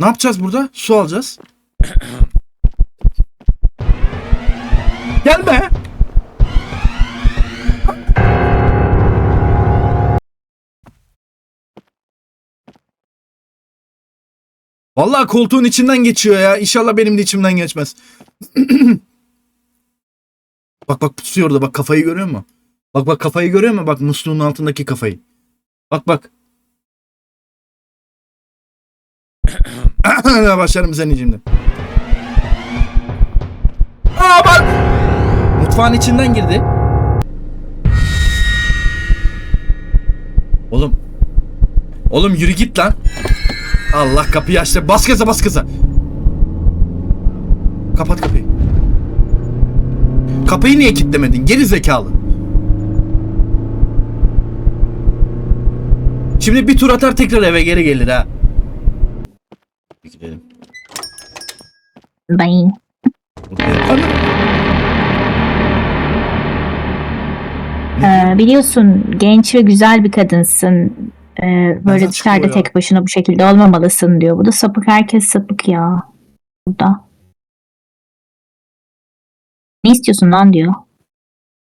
Ne yapacağız burada? Su alacağız. Gelme. Vallahi koltuğun içinden geçiyor ya. İnşallah benim de içimden geçmez. bak bak pusuyor orada. Bak kafayı görüyor musun? Bak bak kafayı görüyor musun? Bak musluğun altındaki kafayı. Bak bak. Başlarım senin içimden. Aa bak. Mutfağın içinden girdi. Oğlum. Oğlum yürü git lan. Allah kapıyı açtı. Bas gaza bas gaza. Kapat kapıyı. Kapıyı niye kilitlemedin? Geri zekalı. Şimdi bir tur atar tekrar eve geri gelir ha. Gidelim. Bayın. Ee, biliyorsun genç ve güzel bir kadınsın. Ee, böyle Nereden dışarıda çıkıyor ya? tek başına bu şekilde olmamalısın diyor. Bu da sapık herkes sapık ya. Burada. Ne istiyorsun lan diyor.